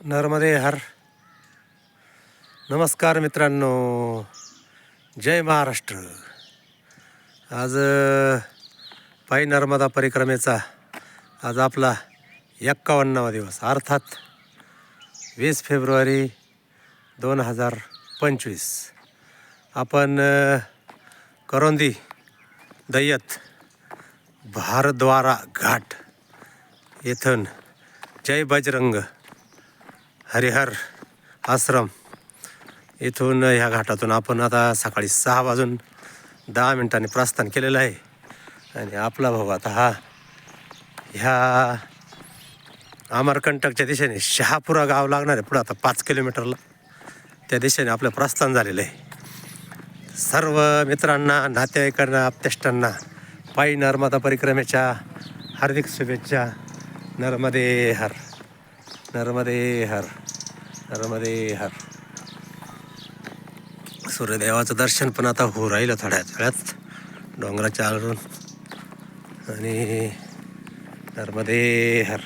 नर्मदे हर। नमस्कार मित्रांनो। जय महाराष्ट्र। आज पायी नर्मदा परिक्रमेचा आज आपला एक्कावन्नावा दिवस अर्थात वीस फेब्रुवारी दोन हजार पंचवीस. आपण करोंदी दैयत भारद्वारा घाट येथून जय बजरंग हरिहर आश्रम इथून ह्या घाटातून आपण आता सकाळी सहा वाजून दहा मिनिटांनी प्रस्थान केलेलं आहे. आणि आपला भाऊ आता हा ह्या अमरकंटकच्या दिशेने शहापुरा गाव लागणार आहे. पुढं आता पाच किलोमीटरला त्या दिशेने आपलं प्रस्थान झालेलं आहे. सर्व मित्रांना नातेवाईकांना आपतेष्टांना पायी नर्मदा परिक्रमेच्या हार्दिक शुभेच्छा. नर्मदे हर. नर्मदे हर नर्मदे हर सूर्यदेवाचं दर्शन पण आता होऊ राहिलं थोड्याच वेळात. डोंगराच्या आलरून आणि नर्मदे हर